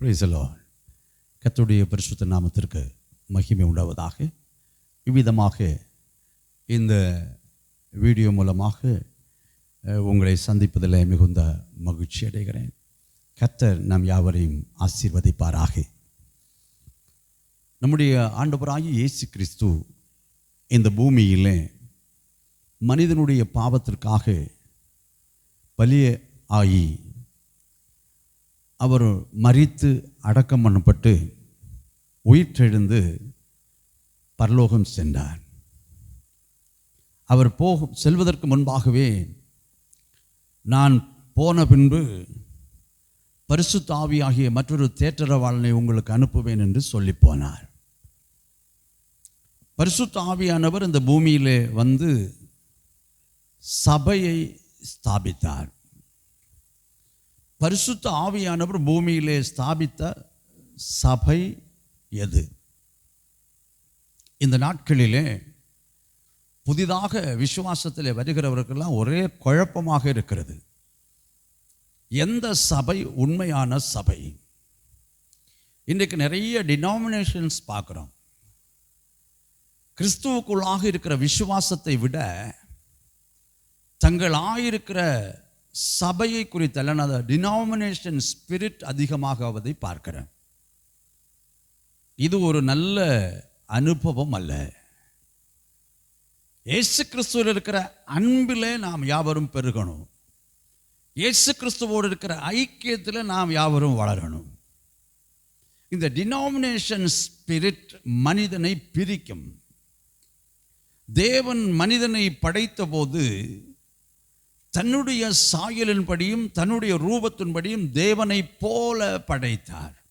பிரேசலோ கத்துடைய பரிசுத்த நாமத்திற்கு மகிமை உண்டாவதாக. இவ்விதமாக இந்த வீடியோ மூலமாக உங்களை சந்திப்பதில் மிகுந்த மகிழ்ச்சி அடைகிறேன். கத்தர் நாம் யாவரையும் ஆசீர்வதிப்பாராக. நம்முடைய ஆண்டவராகி இயேசு கிறிஸ்து இந்த பூமியில் மனிதனுடைய பாவத்திற்காக பலிய ஆகி அவர் மறித்து அடக்கம் பண்ணப்பட்டு உயிர்த்தெழுந்து பரலோகம் சென்றார். அவர் போகும் செல்வதற்கு முன்பாகவே நான் போன பின்பு பரிசுத்த ஆவியாகிய மற்றொரு தேற்றரவாளனை உங்களுக்கு அனுப்புவேன் என்று சொல்லி போனார். பரிசுத்தாவியானவர் இந்த பூமியிலே வந்து சபையை ஸ்தாபித்தார். பரிசுத்த ஆவியானவர் பூமியிலே ஸ்தாபித்த சபை எது? இந்த நாட்களிலே புதிதாக விசுவாசத்தில் வருகிறவர்களெல்லாம் ஒரே குழப்பமாக இருக்கிறது. எந்த சபை உண்மையான சபை? இன்றைக்கு நிறைய டினாமினேஷன்ஸ் பார்க்குறோம். கிறிஸ்துவுக்குள்ளாக இருக்கிற விசுவாசத்தை விட தங்களாயிருக்கிற சபையை குறித்தல்ல அந்த டினாமினேஷன் ஸ்பிரிட் அதிகமாகவதை பார்க்கிறேன். இது ஒரு நல்ல அனுபவம் அல்ல. இயேசு கிறிஸ்துவில் இருக்கிற அன்பிலே நாம் யாவரும் பெருகணும். இயேசு கிறிஸ்துவோடு இருக்கிற ஐக்கியத்தில் நாம் யாவரும் வளரணும். இந்த டினாமினேஷன் ஸ்பிரிட் மனிதனை பிரிக்கும். தேவன் மனிதனை படைத்த போது தன்னுடைய சாயலின்படியும் தன்னுடைய ரூபத்தின்படியும் தேவனைப் போல படைத்தார்.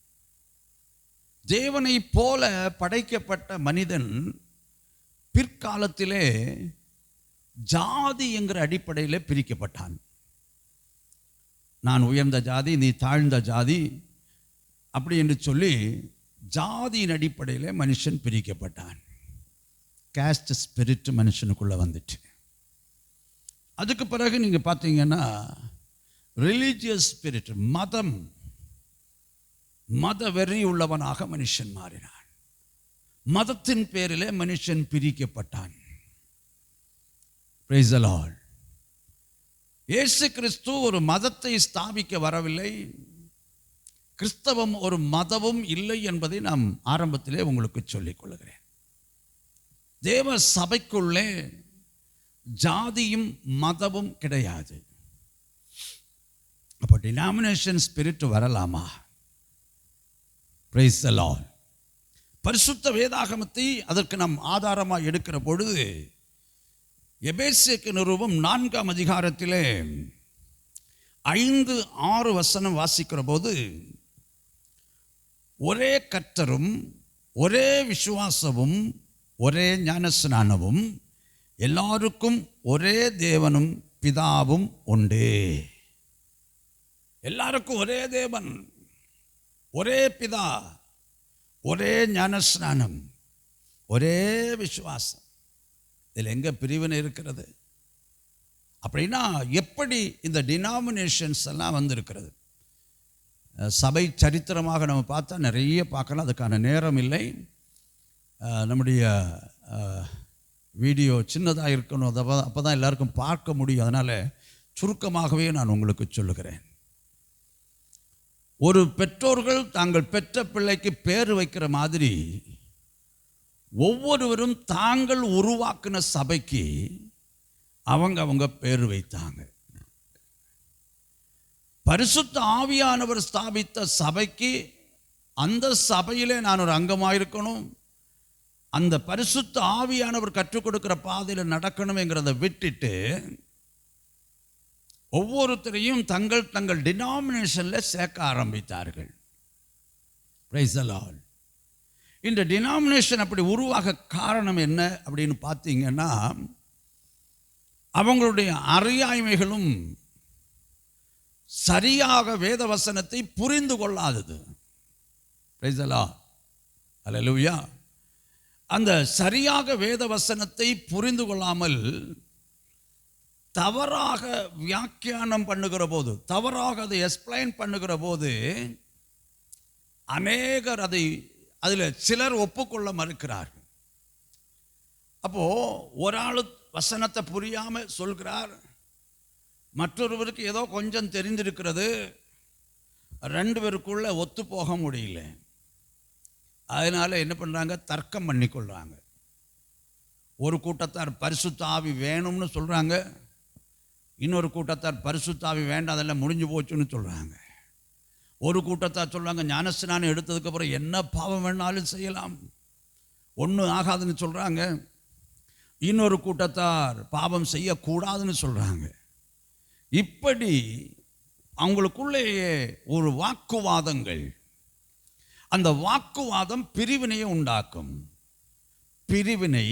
தேவனைப் போல படைக்கப்பட்ட மனிதன் பிற்காலத்திலே ஜாதி என்கிற அடிப்படையில் பிரிக்கப்பட்டான். நான் உயர்ந்த ஜாதி நீ தாழ்ந்த ஜாதி அப்படி என்று சொல்லி ஜாதியின் அடிப்படையில் மனுஷன் பிரிக்கப்பட்டான். கேஸ்ட் ஸ்பிரிட் மனுஷனுக்குள்ளே வந்துட்டு அதுக்கு பிறகு நீங்கள் பார்த்தீங்கன்னா ரிலீஜியஸ் ஸ்பிரிட் மதம். மத வெறி உள்ளவனாக மனுஷன் மாறினான். மதத்தின் பேரிலே மனுஷன் பிரிக்கப்பட்டான். Praise இயேசு கிறிஸ்து ஒரு மதத்தை ஸ்தாபிக்க வரவில்லை. கிறிஸ்தவம் ஒரு மதமும் இல்லை என்பதை நாம் ஆரம்பத்திலே உங்களுக்கு சொல்லிக் கொள்கிறேன். தேவ சபைக்குள்ளே ஜாதியும் மதமும் கிடையாது. அப்போ டினாமினேஷன் ஸ்பிரிட் வரலாமா? பிரைஸ் அலால் பரிசுத்த வேதாகமத்தை அதற்கு நாம் ஆதாரமாக எடுக்கிற பொழுது எபேசியக்கு நிறுவம் நான்காம் அதிகாரத்திலே ஐந்து ஆறு வசனம் வாசிக்கிற போது ஒரே கர்த்தரும் ஒரே விசுவாசமும் ஒரே ஞானஸ்நானமும் எல்லாருக்கும் ஒரே தேவனும் பிதாவும் உண்டு. எல்லாருக்கும் ஒரே தேவன் ஒரே பிதா ஒரே ஞானஸ்நானம் ஒரே விசுவாசம். இதில் எங்கே பிரிவினை இருக்கிறது? அப்படின்னா எப்படி இந்த டினாமினேஷன்ஸ் எல்லாம் வந்திருக்கிறது? சபை சரித்திரமாக நம்ம பார்த்தா நிறைய பார்க்கலாம் அதுக்கான நேரம் இல்லை. நம்முடைய வீடியோ சின்னதாக இருக்கணும். அதை அப்போ தான் எல்லாருக்கும் பார்க்க முடியும். அதனால் சுருக்கமாகவே நான் உங்களுக்கு சொல்லுகிறேன். ஒரு பெற்றோர்கள் தாங்கள் பெற்ற பிள்ளைக்கு பேர் வைக்கிற மாதிரி ஒவ்வொருவரும் தாங்கள் உருவாக்கின சபைக்கு அவங்க அவங்க பேர் வைத்தாங்க. பரிசுத்த ஆவியானவர் ஸ்தாபித்த சபைக்கு அந்த சபையிலே நான் ஒரு அங்கமாக இருக்கணும் அந்த பரிசுத்த ஆவியானவர் கற்றுக் கொடுக்குற பாதையில் நடக்கணுங்கிறத விட்டுட்டு ஒவ்வொருத்தரையும் தங்கள் தங்கள் டினாமினேஷனில் சேர்க்க ஆரம்பித்தார்கள். Praise the இந்த டினாமினேஷன் அப்படி உருவாக காரணம் என்ன அப்படின்னு பார்த்தீங்கன்னா அவங்களுடைய அறியாய்மைகளும் சரியாக வேத வசனத்தை புரிந்து கொள்ளாதது. Praise the Lord. அந்த சரியாக வேத வசனத்தை புரிந்து கொள்ளாமல் தவறாக வியாக்கியானம் பண்ணுகிற போது தவறாக அதை எக்ஸ்பிளைன் பண்ணுகிற போது அநேகர் அதை அதில் சிலர் ஒப்புக்கொள்ள மறுக்கிறார்கள். அப்போது ஒரு ஆள் வசனத்தை புரியாமல் சொல்கிறார் மற்றொருவருக்கு ஏதோ கொஞ்சம் தெரிந்திருக்கிறது ரெண்டு பேருக்குள்ளே ஒத்து போக முடியல. அதனால் என்ன பண்ணுறாங்க தர்க்கம் பண்ணிக்கொள்கிறாங்க ஒரு கூட்டத்தார் பரிசுத்தாவி வேணும்னு சொல்கிறாங்க இன்னொரு கூட்டத்தார் பரிசுத்தாவி வேண்டாம் அதெல்லாம் முடிஞ்சு போச்சுன்னு சொல்கிறாங்க ஒரு கூட்டத்தார் சொல்கிறாங்க ஞானஸ்நானம் எடுத்ததுக்கப்புறம் என்ன பாவம் வேணாலும் செய்யலாம். ஒன்றும் ஆகாதுன்னு சொல்கிறாங்க இன்னொரு கூட்டத்தார் பாவம் செய்யக்கூடாதுன்னு சொல்கிறாங்க இப்படி அவங்களுக்குள்ளேயே ஒரு வாக்குவாதங்கள் அந்த வாக்குவாதம் பிரிவினையை உண்டாக்கும். பிரிவினை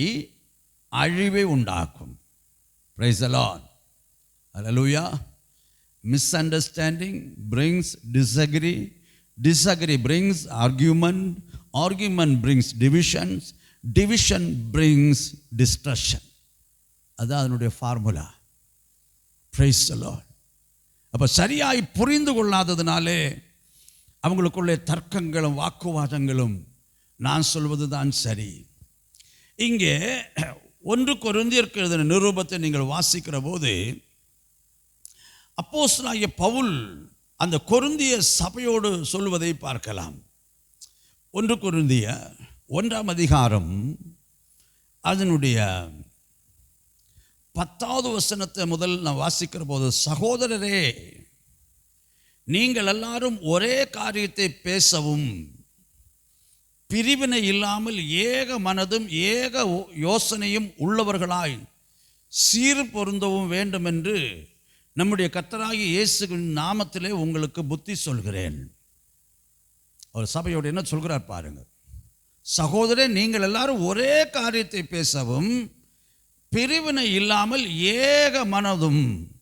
அழிவை உண்டாக்கும். Praise அலான் alleluia misunderstanding brings disagree disagree brings argument argument brings divisions division brings destruction அதுதான் அதனுடைய ஃபார்முலா பிரைஸ் அலான் அப்போ சரியாய் புரிந்து கொள்ளாததுனாலே அவங்களுக்குள்ளே தர்க்கங்களும் வாக்குவாதங்களும். நான் சொல்வது தான் சரி. இங்கே ஒன்று கொருந்தியருக்கு எழுதின நிரூபத்தை நீங்கள் வாசிக்கிற போது அப்போஸ்தலனாகிய பவுல் அந்த கொருந்திய சபையோடு சொல்வதை பார்க்கலாம். ஒன்று கொருந்திய ஒன்றாம் அதிகாரம் அதனுடைய பத்தாவது வசனத்தை முதல் நான் வாசிக்கிற போது சகோதரரே நீங்கள் எல்லாரும் ஒரே காரியத்தை பேசவும் பிரிவினை இல்லாமல் ஏக மனதும் ஏக ஓ- யோசனையும் உள்ளவர்களாய் சீர் பொருந்தவும் வேண்டும் என்று நம்முடைய கத்தராகி இயேசுவின் நாமத்திலே உங்களுக்கு புத்தி சொல்கிறேன். அவர் சபையோடு என்ன சொல்கிறார் பாருங்கள் சகோதரே நீங்கள் எல்லாரும் ஒரே காரியத்தை பேசவும் பிரிவினை இல்லாமல் ஏக மனதும்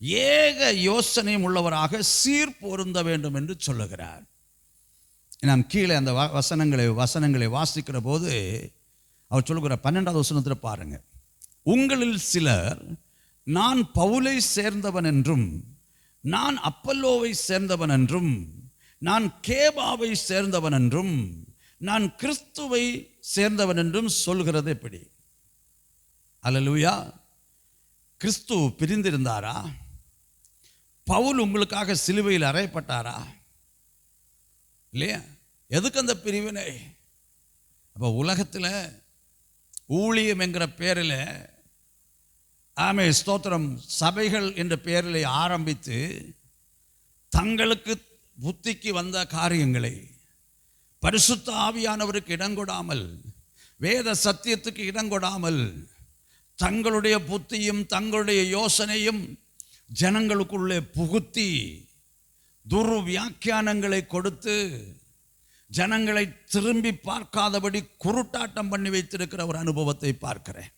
ஏக யோசனையும் உள்ளவராக சீர் பொருந்த வேண்டும் என்று சொல்லுகிறார். நாம் கீழே அந்த வ- வசனங்களை வசனங்களை வாசிக்கிற போது அவர் சொல்லுகிற பன்னெண்டாவது வசனத்தில் பாருங்கள் உங்களில் சிலர் நான் பவுலை சேர்ந்தவன் என்றும் நான் அப்பல்லோவை சேர்ந்தவன் என்றும் நான் கேபாவை சேர்ந்தவன் என்றும் நான் கிறிஸ்துவை சேர்ந்தவன் என்றும் சொல்கிறது எப்படி அல்லேலூயா. கிறிஸ்து பிரிந்திருந்தாரா? பவுல் உங்களுக்காக சிலுவையில் அறையப்பட்டாரா? இல்லையா? எதுக்கு அந்த பிரிவினை? அப்போ உலகத்தில் ஊழியம் என்கிற பேரில் ஆமே ஸ்தோத்திரம் சபைகள் என்ற பெயரில் ஆரம்பித்து தங்களுக்கு புத்திக்கு வந்த காரியங்களை பரிசுத்த ஆவியானவருக்கு இடங்கொடாமல் வேத சத்தியத்துக்கு இடங்கொடாமல் தங்களுடைய புத்தியும் தங்களுடைய யோசனையும் ஜனங்களுக்குள்ளே புகுத்தி துர்வியாக்கியானங்களை கொடுத்து ஜனங்களை திரும்பி பார்க்காதபடி குருட்டாட்டம் பண்ணி வைத்திருக்கிற ஒரு அனுபவத்தை பார்க்கிறேன்.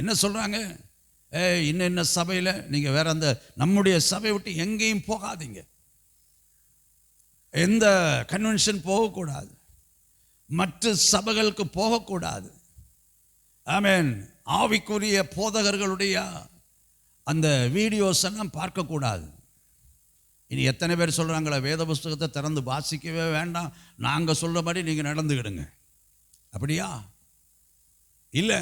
என்ன சொல்கிறாங்க ஏ இன்னும் இன்ன சபையில்? நீங்கள் வேற அந்த நம்முடைய சபை விட்டு எங்கேயும் போகாதீங்க. எந்த கன்வென்ஷன் போகக்கூடாது. மற்ற சபைகளுக்கு போகக்கூடாது. ஆமென் ஆவிக்குரிய போதகர்களுடைய அந்த வீடியோஸ் எல்லாம் பார்க்கக்கூடாது. இனி எத்தனை பேர் சொல்கிறாங்களே வேத புஸ்தகத்தை திறந்து வாசிக்கவே வேண்டாம். நாங்கள் சொல்கிறபடி நீங்கள் நடந்துக்கிடுங்க. அப்படியா? இல்லை.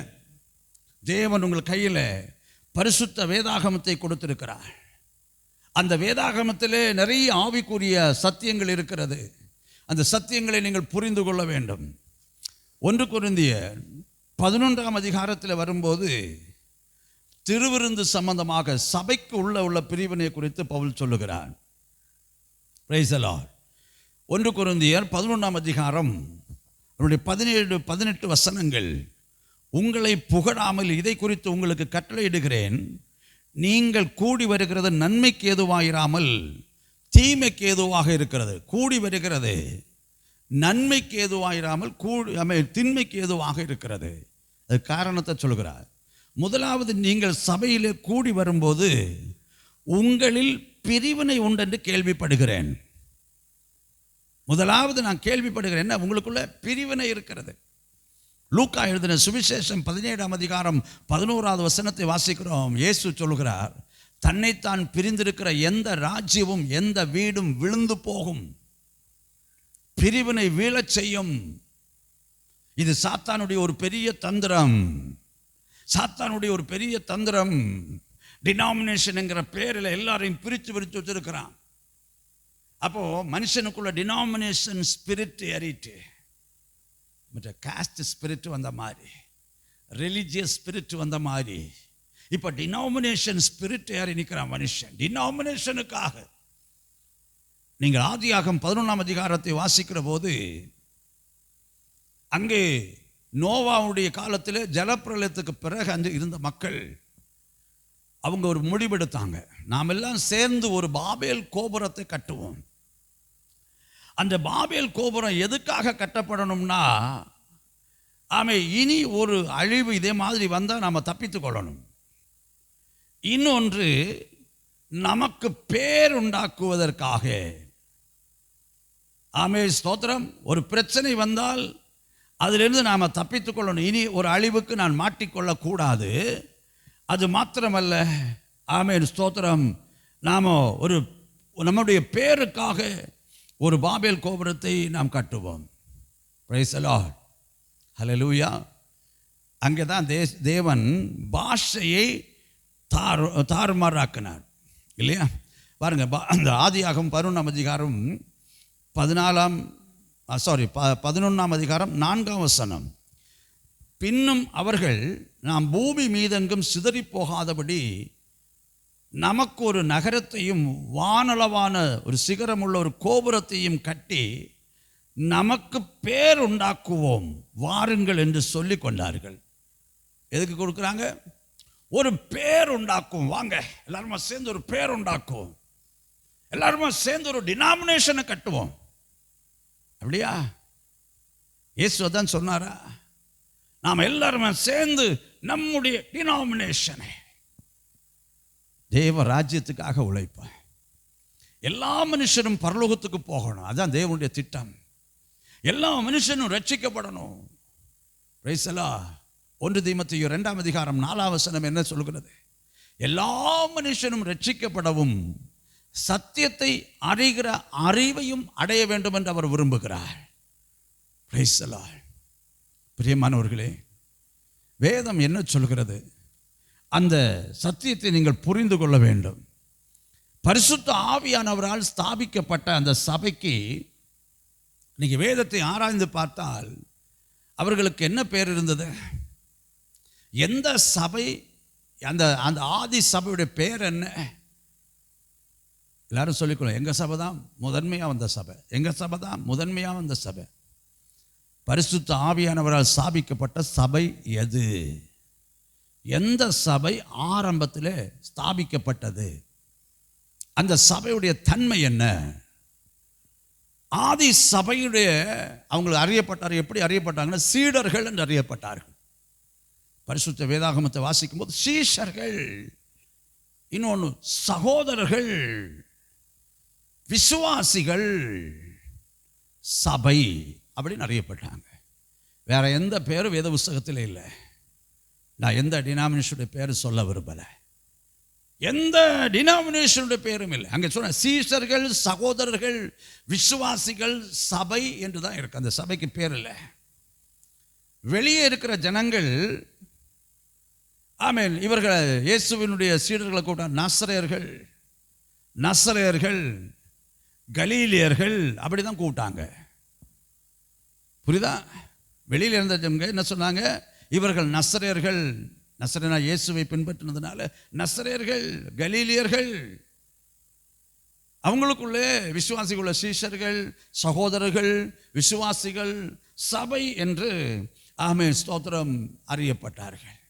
தேவன் உங்கள் கையில் பரிசுத்த வேதாகமத்தை கொடுத்துருக்கிறார். அந்த வேதாகமத்திலே நிறைய ஆவிக்குரிய சத்தியங்கள் இருக்கிறது. அந்த சத்தியங்களை நீங்கள் புரிந்து கொள்ள வேண்டும். ஒன்று குருந்திய பதினொன்றாம் அதிகாரத்தில் வரும்போது திருவிருந்து சம்பந்தமாக சபைக்கு உள்ள உள்ள பிரிவினை குறித்து பவுல் சொல்லுகிறார். ஒன்று குருந்தியர் பதினொன்றாம் அதிகாரம் அவருடைய பதினேழு பதினெட்டு வசனங்கள். உங்களை புகழாமல் இதை குறித்து உங்களுக்கு கட்டளையிடுகிறேன். நீங்கள் கூடி வருகிறது நன்மைக்கு ஏதுவாயிராமல் தீமைக்கு ஏதுவாக இருக்கிறது. கூடி வருகிறது. நன்மைக்கு ஏதுவாயிராமல் கூடி அமை திண்மைக்கு ஏதுவாக இருக்கிறது. அது காரணத்தை சொல்கிறார் முதலாவது நீங்கள் சபையிலே கூடி வரும்போது உங்களில் பிரிவினை உண்டென்று கேள்விப்படுகிறேன். முதலாவது நான் கேள்விப்படுகிறேன் என்ன? உங்களுக்குள்ள பிரிவினை இருக்கிறது. லூக்கா எழுதின சுவிசேஷம் பதினேழாம் அதிகாரம் பதினோராவது வசனத்தை வாசிக்கிறோம். இயேசு சொல்கிறார் தன்னைத்தான் பிரிந்திருக்கிற எந்த ராஜ்யமும் எந்த வீடும் விழுந்து போகும். பிரிவினை வீழச் செய்யும். இது சாத்தானுடைய ஒரு பெரிய தந்திரம். சாத்தானுடைய ஒரு பெரிய தந்திரம் டினாமினேஷனுங்கிற பேரில் எல்லாரையும் பிரித்து பிரித்து வச்சிருக்கிறான். அப்போது மனுஷனுக்குள்ள டினாமினேஷன் ஸ்பிரிட் ஏறிட்டு மற்ற காஸ்ட் ஸ்பிரிட் வந்த மாதிரி ரிலிஜியஸ் ஸ்பிரிட் வந்த மாதிரி இப்போ டினாமினேஷன் ஸ்பிரிட் ஏறி நிற்கிறான் மனுஷன். டினாமினேஷனுக்காக நீங்கள் ஆதியாகம் பதினொன்றாம் அதிகாரத்தை வாசிக்கிற போது அங்கே நோவாவுடைய காலத்தில் ஜலப்பிரளயத்துக்கு பிறகு அங்கே இருந்த மக்கள் அவங்க ஒரு முடிவெடுத்தாங்க. நாம் எல்லாம் சேர்ந்து ஒரு பாபேல் கோபுரத்தை கட்டுவோம். அந்த பாபேல் கோபுரம் எதுக்காக கட்டப்படணும்னா ஆமே இனி ஒரு அழிவு இதே மாதிரி வந்தால் நாம் தப்பித்து கொள்ளணும். இன்னொன்று நமக்கு பேர் உண்டாக்குவதற்காக. ஆமே ஸ்தோத்திரம். ஒரு பிரச்சனை வந்தால் அதிலிருந்து நாம் தப்பித்துக்கொள்ளணும் இனி ஒரு அழிவுக்கு நான் மாட்டிக்கொள்ளக்கூடாது. அது மாத்திரமல்ல. ஆமேன். ஸ்தோத்திரம். நாம் ஒரு நம்முடைய பேருக்காக ஒரு பாபேல் கோபுரத்தை நாம் கட்டுவோம். பிரைசலா ஹலலூயா அங்கே தான் தே தேவன் பாஷையை தார் தாறுமாறாக்கினார். இல்லையா? பாருங்க பா- அந்த ஆதியாகம் பதினொன்றாம் அதிகாரம் பதினாலாம் சாரி ப பதினொன்றாம் அதிகாரம் நான்காம் வசனம். பின்னும் அவர்கள் நாம் பூமி மீதெங்கும் சிதறி போகாதபடி நமக்கு ஒரு நகரத்தையும் வானளவான ஒரு சிகரம் உள்ள ஒரு கோபுரத்தையும் கட்டி நமக்கு பேர் உண்டாக்குவோம் வாருங்கள் என்று சொல்லி கொண்டார்கள். எதுக்கு கொடுக்குறாங்க? ஒரு பேர் உண்டாக்குவோம் வாங்க எல்லாருமா சேர்ந்து ஒரு பேர் உண்டாக்குவோம் எல்லாருமா சேர்ந்து ஒரு டினாமினேஷனை கட்டுவோம். அப்படியா? இயேசு தான் சொன்னாரா? நாம் எல்லாருமே சேர்ந்து நம்முடைய டினாமினேஷனை தேவ ராஜ்யத்துக்காக உழைப்பேன் எல்லா மனுஷனும் பரலோகத்துக்கு போகணும். அதான் தேவனுடைய திட்டம். எல்லா மனுஷனும் ரட்சிக்கப்படணும். ரைசலா ஒன்று தீமத்தையும் ரெண்டாம் அதிகாரம் நாலாம் வசனம் என்ன சொல்கிறது எல்லா மனுஷனும் ரட்சிக்கப்படவும் சத்தியத்தை அறிகிற அறிவையும் அடைய வேண்டும் என்று அவர் விரும்புகிறார். பிரைசலா பிரியமானவர்களே வேதம் என்ன சொல்கிறது? அந்த சத்தியத்தை நீங்கள் புரிந்து கொள்ள வேண்டும். பரிசுத்த ஆவியானவரால் ஸ்தாபிக்கப்பட்ட அந்த சபைக்கு நீங்கள் வேதத்தை ஆராய்ந்து பார்த்தால் அவர்களுக்கு என்ன பேர் இருந்தது? எந்த சபை அந்த அந்த ஆதி சபையுடைய பேர் என்ன? எல்லாரும் சொல்லிக்கணும் எங்கள் சபை தான் முதன்மையாக வந்த சபை. எங்கள் சபை தான் முதன்மையாக வந்த சபை. பரிசுத்த ஆவியானவரால் ஸ்தாபிக்கப்பட்ட சபை எது? எந்த சபை ஆரம்பத்தில் ஸ்தாபிக்கப்பட்டது? அந்த சபையுடைய தன்மை என்ன? ஆதி சபையுடைய அவங்களுக்கு அறியப்பட்டார் எப்படி அறியப்பட்டாங்கன்னா சீடர்கள் என்று அறியப்பட்டார்கள். பரிசுத்த வேதாகமத்தை வாசிக்கும் போது சீஷர்கள் இன்னொன்று சகோதரர்கள் விசுவாசிகள் சபை அப்படின்னு அறியப்பட்டாங்க. வேறு எந்த பேரும் வேத புஸ்தகத்தில் இல்லை. நான் எந்த டினாமினேஷனுடைய பேர் சொல்ல விரும்பலை. எந்த டினாமினேஷனுடைய பேரும் இல்லை. அங்கே சொன்ன சீஷர்கள் சகோதரர்கள் விசுவாசிகள் சபை என்று தான் இருக்கு. அந்த சபைக்கு பேர் இல்லை. வெளியே இருக்கிற ஜனங்கள் ஆமேன் இவர்கள் இயேசுவினுடைய சீடர்களை கூட நசரையர்கள் நசரையர்கள் கலீலியர்கள் அப்படி தான் கூப்பிட்டாங்க. புரியுதா? வெளியில் இருந்த என்ன சொன்னாங்க? இவர்கள் நசரேயர்கள். நசரனா இயேசுவை பின்பற்றினதுனால நசரேயர்கள் கலீலியர்கள். அவங்களுக்குள்ளே விசுவாசிகளுள்ள சீஷர்கள் சகோதரர்கள் விசுவாசிகள் சபை என்று ஆமே ஸ்தோத்திரம் அறியப்பட்டார்கள்.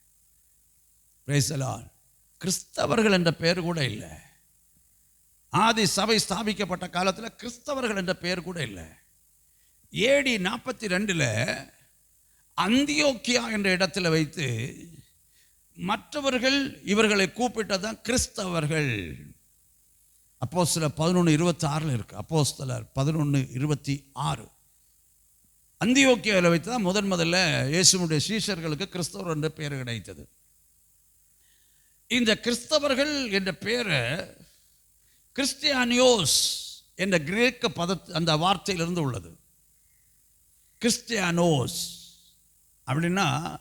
பிரேசலால் கிறிஸ்தவர்கள் என்ற பெயர் கூட இல்லை. ஆதி சபை ஸ்தாபிக்கப்பட்ட காலத்தில் கிறிஸ்தவர்கள் என்ற பெயர் கூட இல்லை. ஏடி நாற்பத்தி ரெண்டில் அந்தியோக்கியா என்ற இடத்துல வைத்து மற்றவர்கள் இவர்களை கூப்பிட்டதான் கிறிஸ்தவர்கள். அப்போ சில பதினொன்று இருபத்தி ஆறில் இருக்குது அப்போ சிலர் பதினொன்று இருபத்தி ஆறு அந்தியோக்கியாவில் வைத்து தான் முதன் முதல்ல இயேசுனுடைய சீஷர்களுக்கு கிறிஸ்தவர் என்ற பெயர் கிடைத்தது. இந்த கிறிஸ்தவர்கள் என்ற பெயரை கிறிஸ்டியானியோஸ் என்ற கிரேக்க பத அந்த வார்த்தையிலிருந்து உள்ளது. கிறிஸ்டியானோஸ் அப்படின்னா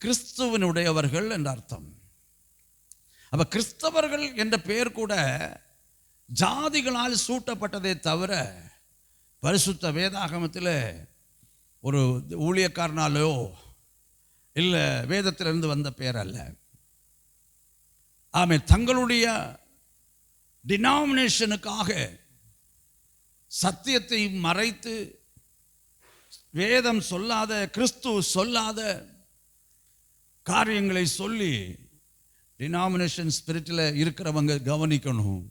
கிறிஸ்துவனுடையவர்கள் என்ற அர்த்தம். அப்போ கிறிஸ்தவர்கள் என்ற பெயர் கூட ஜாதிகளால் சூட்டப்பட்டதே தவிர பரிசுத்த வேதாகமத்தில் ஒரு ஊழியக்காரனாலோ இல்லை வேதத்திலிருந்து வந்த பெயர் அல்ல. ஆமே தங்களுடைய டினாமினேஷனுக்காக சத்தியத்தை மறைத்து வேதம் சொல்லாத கிறிஸ்து சொல்லாத காரியங்களை சொல்லி டினாமினேஷன் ஸ்பிரிட்டில் இருக்கிறவங்க கவனிக்கணும்.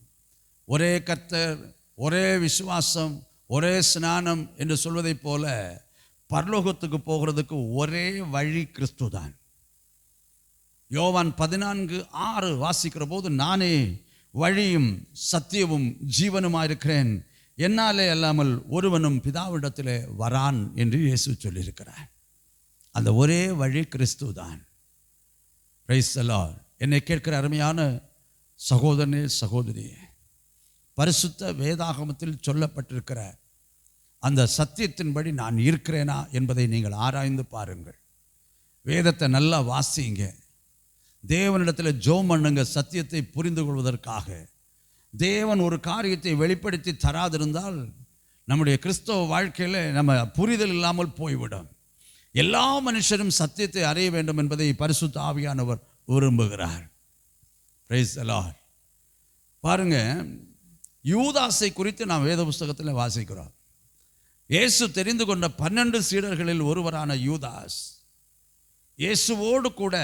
ஒரே கத்தர் ஒரே விசுவாசம் ஒரே ஸ்நானம் என்று சொல்வதைப் போல பரலோகத்துக்கு போகிறதுக்கு ஒரே வழி கிறிஸ்து தான் யோவான் பதினான்கு ஆறு வாசிக்கிற போது நானே வழியும் சத்தியமும் ஜீவனுமாயிருக்கிறேன். என்னாலே அல்லாமல் ஒருவனும் பிதாவிடத்தில் வரான் என்று இயேசு சொல்லியிருக்கிறார். அந்த ஒரே வழி கிறிஸ்து தான் என்னை கேட்கிற அருமையான சகோதரனே சகோதரியே பரிசுத்த வேதாகமத்தில் சொல்லப்பட்டிருக்கிற அந்த சத்தியத்தின்படி நான் இருக்கிறேனா என்பதை நீங்கள் ஆராய்ந்து பாருங்கள். வேதத்தை நல்லா வாசிங்க. தேவனிடத்தில் ஜோம் பண்ணுங்க சத்தியத்தை புரிந்து கொள்வதற்காக தேவன் ஒரு காரியத்தை வெளிப்படுத்தி தராதிருந்தால் நம்முடைய கிறிஸ்தவ வாழ்க்கையில் நம்ம புரிதல் இல்லாமல் போய்விடும். எல்லா மனுஷரும் சத்தியத்தை அறிய வேண்டும் என்பதை பரிசுத்த ஆவியானவர் விரும்புகிறார். பிரைஸ் அலார் பாருங்க யூதாசை குறித்து நாம் வேத புஸ்தகத்தில் வாசிக்கிறோம். இயேசு தெரிந்து கொண்ட பன்னெண்டு சீடர்களில் ஒருவரான யூதாஸ். இயேசுவோடு கூட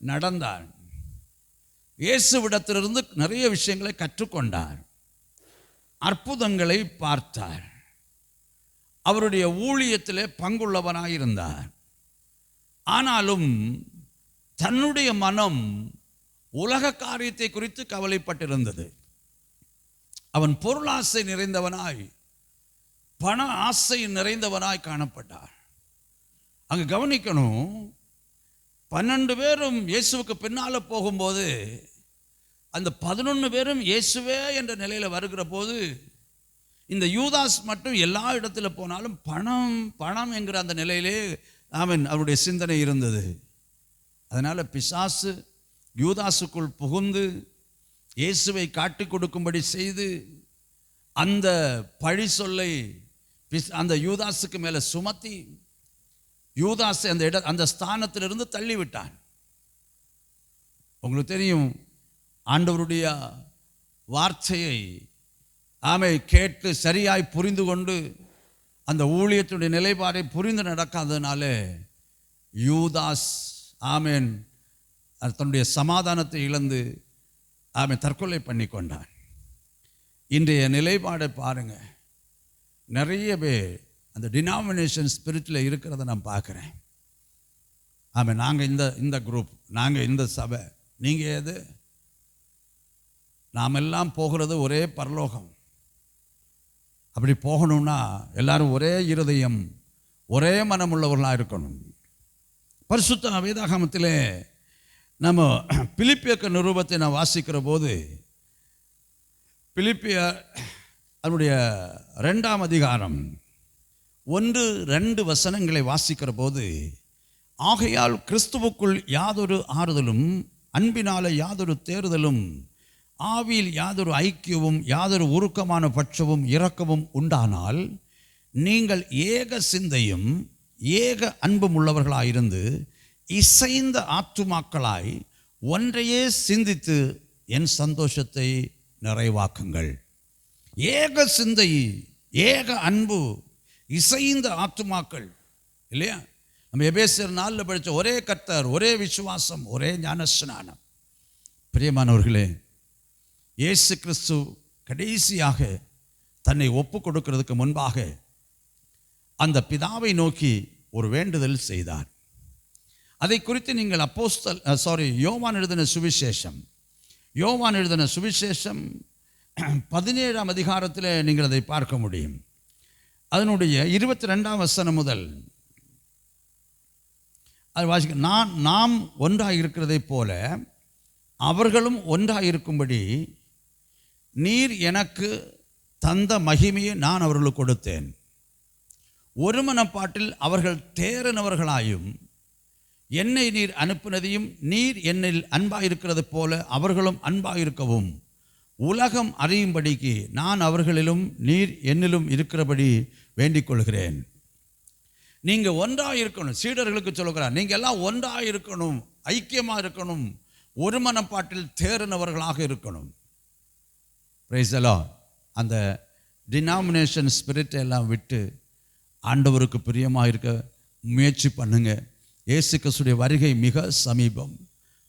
நடந்தார் இயேசுவிடத்திலிருந்து நிறைய விஷயங்களை கற்றுக்கொண்டார். அற்புதங்களை பார்த்தார். அவருடைய ஊழியத்திலே பங்குள்ளவனாயிருந்தார். ஆனாலும் தன்னுடைய மனம் உலக காரியத்தை குறித்து கவலைப்பட்டிருந்தது. அவன் பொருளாசை நிறைந்தவனாய் பண ஆசை நிறைந்தவனாய் காணப்பட்டார். அங்கு கவனிக்கணும் பன்னெண்டு பேரும் இயேசுவுக்கு பின்னால் போகும்போது அந்த பதினொன்று பேரும் இயேசுவே என்ற நிலையில் வருகிற போது இந்த யூதாஸ் மட்டும் எல்லா இடத்துல போனாலும் பணம் பணம் என்கிற அந்த நிலையிலே அவன் அவருடைய சிந்தனை இருந்தது. அதனால் பிசாசு யூதாசுக்குள் புகுந்து இயேசுவை காட்டி கொடுக்கும்படி செய்து அந்த பழி சொல்லை பிஸ்- அந்த யூதாஸுக்கு மேலே சுமத்தி யூதாஸ் அந்த இட அந்த ஸ்தானத்திலிருந்து தள்ளிவிட்டான். உங்களுக்கு தெரியும் ஆண்டவருடைய வார்த்தையை ஆமை கேட்டு சரியாய் புரிந்து கொண்டு அந்த ஊழியத்துடைய நிலைப்பாடை புரிந்து நடக்காததுனால யூதாஸ் ஆமேன் தன்னுடைய சமாதானத்தை இழந்து ஆமை தற்கொலை பண்ணி கொண்டான் இன்றைய நிலைப்பாடை பாருங்க. நிறைய பேர் அந்த டினாமினேஷன் ஸ்பிரிட்டில் இருக்கிறத நான் பார்க்குறேன். ஆமாம் நாங்கள் இந்த இந்த குரூப் நாங்கள் இந்த சபை நீங்கள் எது? நாம் எல்லாம் போகிறது ஒரே பரலோகம். அப்படி போகணும்னா எல்லாரும் ஒரே இருதயம் ஒரே மனமுள்ளவர்களாக இருக்கணும். பரிசுத்த வேதாகமத்திலே நம்ம பிலிப்பியக்க நிருபத்தை நான் வாசிக்கிற போது பிலிப்பிய அதனுடைய ரெண்டாம் அதிகாரம் ஒன்று ரெண்டு வசனங்களை வாசிக்கிற போது ஆகையால் கிறிஸ்துவுக்குள் யாதொரு ஆறுதலும் அன்பினால யாதொரு தேறுதலும் ஆவியில் யாதொரு ஐக்கியமும் யாதொரு உருக்கமான பட்சமும் இரக்கமும் உண்டானால் நீங்கள் ஏக சிந்தையும் ஏக அன்பும் உள்ளவர்களாயிருந்து இசைந்த ஆத்துமாக்களாய் ஒன்றையே சிந்தித்து என் சந்தோஷத்தை நிறைவாக்குங்கள். ஏக சிந்தை ஏக அன்பு இசைந்த ஆத்துமாக்கள் இல்லையா? நம்ம எபேசியர் நாளில் படித்த ஒரே கர்த்தர் ஒரே விசுவாசம் ஒரே ஞானஸ்நானம். பிரியமானவர்களே இயேசு கிறிஸ்து கடைசியாக தன்னை ஒப்பு கொடுக்கிறதுக்கு முன்பாக அந்த பிதாவை நோக்கி ஒரு வேண்டுதல் செய்தார். அதை குறித்து நீங்கள் அப்போஸ்தல் சாரி யோவான் எழுதின சுவிசேஷம். யோவான் எழுதின சுவிசேஷம் பதினேழாம் அதிகாரத்தில் நீங்கள் அதை பார்க்க முடியும். அதனுடைய இருபத்தி ரெண்டாம் வசனம் முதல். அது வாசிக்க நான் நாம் ஒன்றாக இருக்கிறதைப் போல அவர்களும் ஒன்றாக இருக்கும்படி நீர் எனக்கு தந்த மகிமையை நான் அவர்களுக்கு கொடுத்தேன். ஒருமனப்பாட்டில் அவர்கள் தேறினவர்களாயும் என்னை நீர் அனுப்பினதையும் நீர் என்னில் அன்பாக இருக்கிறது போல அவர்களும் அன்பாக இருக்கவும் உலகம் அறியும்படிக்கு நான் அவர்களிலும் நீர் என்னிலும் இருக்கிறபடி வேண்டிக் கொள்கிறேன் நீங்கள் ஒன்றாக இருக்கணும். சீடர்களுக்கு சொல்லுகிறார் நீங்கள் எல்லாம் ஒன்றாக இருக்கணும். ஐக்கியமாக இருக்கணும். ஒரு மனப்பாட்டில் தேறினவர்களாக இருக்கணும். பிரைஸலோ அந்த டினாமினேஷன் ஸ்பிரிட்டை எல்லாம் விட்டு ஆண்டவருக்கு பிரியமாக இருக்க முயற்சி பண்ணுங்க. இயேசு கிறிஸ்துடைய வருகை மிக சமீபம்.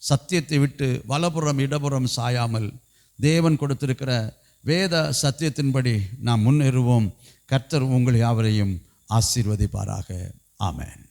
சத்தியத்தை விட்டு வலப்புறம் இடப்புறம் சாயாமல் தேவன் கொடுத்திருக்கிற வேத சத்தியத்தின்படி நாம் முன்னேறுவோம். கர்த்தர் உங்கள் யாவரையும் ஆசீர்வதிப்பாராக. ஆமேன்.